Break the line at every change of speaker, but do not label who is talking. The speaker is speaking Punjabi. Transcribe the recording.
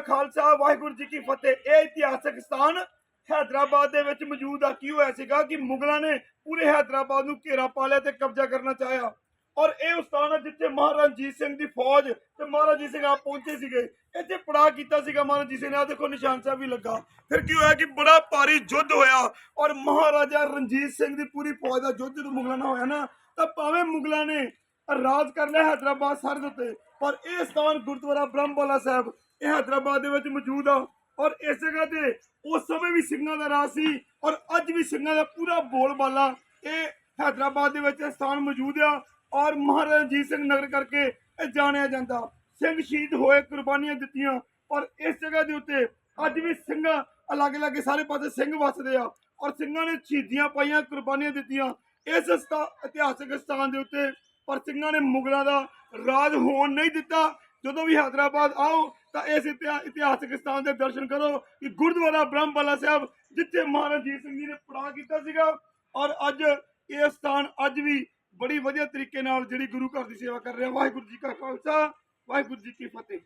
ਖਾਲਸਾ, ਵਾਹਿਗੁਰੂ ਜੀ ਕੀ ਫਤਿਹ। ਇਹ ਇਤਿਹਾਸਕ ਸਥਾਨ ਹੈਦਰਾਬਾਦ ਦੇ ਵਿੱਚ ਮੌਜੂਦ ਆ। ਕੀ ਹੋਇਆ ਸੀਗਾ ਕਿ ਮੁਗਲਾਂ ਨੇ ਪੂਰੇ ਹੈਦਰਾਬਾਦ ਨੂੰ ਘੇਰਾ ਪਾ ਲਿਆ ਤੇ ਕਬਜ਼ਾ ਕਰਨਾ ਚਾਹਿਆ। ਔਰ ਇਹ ਉਹ ਹੈ ਜਿੱਥੇ ਮਹਾਰਾਜਾ ਰਣਜੀਤ ਸਿੰਘ ਦੀ ਫੌਜ ਤੇ ਮਹਾਰਾਜਾ ਰਣਜੀਤ ਸਿੰਘ ਆਪ ਪਹੁੰਚੇ ਸੀਗੇ। ਇੱਥੇ ਪੜਾਅ ਕੀਤਾ ਸੀਗਾ ਮਹਾਰਾਜਾ ਰਣਜੀਤ ਸਿੰਘ ਨੇ। ਆਹ ਦੇਖੋ ਨਿਸ਼ਾਨ ਸਾਹਿਬ ਵੀ ਲੱਗਾ। ਫਿਰ ਕੀ ਹੋਇਆ ਕਿ ਬੜਾ ਭਾਰੀ ਯੁੱਧ ਹੋਇਆ ਔਰ ਮਹਾਰਾਜਾ ਰਣਜੀਤ ਸਿੰਘ ਦੀ ਪੂਰੀ ਫੌਜ ਦਾ ਯੁੱਧ ਜਦੋਂ ਮੁਗਲਾਂ ਨਾਲ ਹੋਇਆ ਨਾ, ਤਾਂ ਭਾਵੇਂ ਮੁਗਲਾਂ ਨੇ ਰਾਜ ਕਰ ਲਿਆ ਹੈਦਰਾਬਾਦ ਸਰਹੱਦ ਉੱਤੇ, ਪਰ ਇਹ ਸਥਾਨ ਗੁਰਦੁਆਰਾ ਬ੍ਰਹਮਵਾਲਾ ਸਾਹਿਬ ਇਹ ਹੈਦਰਾਬਾਦ ਦੇ ਵਿੱਚ ਮੌਜੂਦ ਆ। ਔਰ ਇਸ ਜਗ੍ਹਾ ਤੇ ਉਸ ਸਮੇਂ ਵੀ ਸਿੰਘਾਂ ਦਾ ਰਾਜ ਸੀ ਔਰ ਅੱਜ ਵੀ ਸਿੰਘਾਂ ਦਾ ਪੂਰਾ ਬੋਲਬਾਲਾ ਇਹ ਹੈਦਰਾਬਾਦ ਦੇ ਵਿੱਚ ਸਥਾਨ ਮੌਜੂਦ ਆ। ਔਰ ਮਹਾਰਾਜਾ ਰਣਜੀਤ ਸਿੰਘ ਨਗਰ ਕਰਕੇ ਇਹ ਜਾਣਿਆ ਜਾਂਦਾ। ਸਿੰਘ ਸ਼ਹੀਦ ਹੋਏ, ਕੁਰਬਾਨੀਆਂ ਦਿੱਤੀਆਂ। ਔਰ ਇਸ ਜਗ੍ਹਾ ਦੇ ਉੱਤੇ ਅੱਜ ਵੀ ਸਿੰਘਾਂ ਅਲੱਗ-ਅਲੱਗ ਸਾਰੇ ਪਾਸੇ ਸਿੰਘ ਵੱਸਦੇ ਆ। ਔਰ ਸਿੰਘਾਂ ਨੇ ਸ਼ਹੀਦੀਆਂ ਪਾਈਆਂ, ਕੁਰਬਾਨੀਆਂ ਦਿੱਤੀਆਂ। ਇਸ ਇਤਿਹਾਸਕ ਸਥਾਨ ਦੇ ਉੱਤੇ ਪਰ ਸਿੰਘਾਂ ਨੇ ਮੁਗਲਾਂ ਦਾ ਰਾਜ ਹੋਣ ਨਹੀਂ ਦਿੱਤਾ। ਜਦੋਂ ਵੀ ਹੈਦਰਾਬਾਦ ਆਓ ਤਾਂ ਇਸ ਇਤਿਹਾ- ਇਤਿਹਾਸਕ ਸਥਾਨ ਦੇ ਦਰਸ਼ਨ ਕਰੋ ਕਿ ਗੁਰਦੁਆਰਾ ਬ੍ਰਹਮਵਾਲਾ ਸਾਹਿਬ, ਜਿੱਥੇ ਮਹਾਰਾਜ ਜੀਤ ਸਿੰਘ ਜੀ ਨੇ ਪੜਾਅ ਕੀਤਾ ਸੀਗਾ ਔਰ ਅੱਜ ਇਹ ਸਥਾਨ ਅੱਜ ਵੀ ਬੜੀ ਵਧੀਆ ਤਰੀਕੇ ਨਾਲ ਜਿਹੜੀ ਗੁਰੂ ਘਰ ਦੀ ਸੇਵਾ ਕਰ ਰਿਹਾ, ਵਾਹਿਗੁਰੂ ਜੀ ਕਾ ਖਾਲਸਾ, ਵਾਹਿਗੁਰੂ ਜੀ ਕੀ ਫਤਿਹ।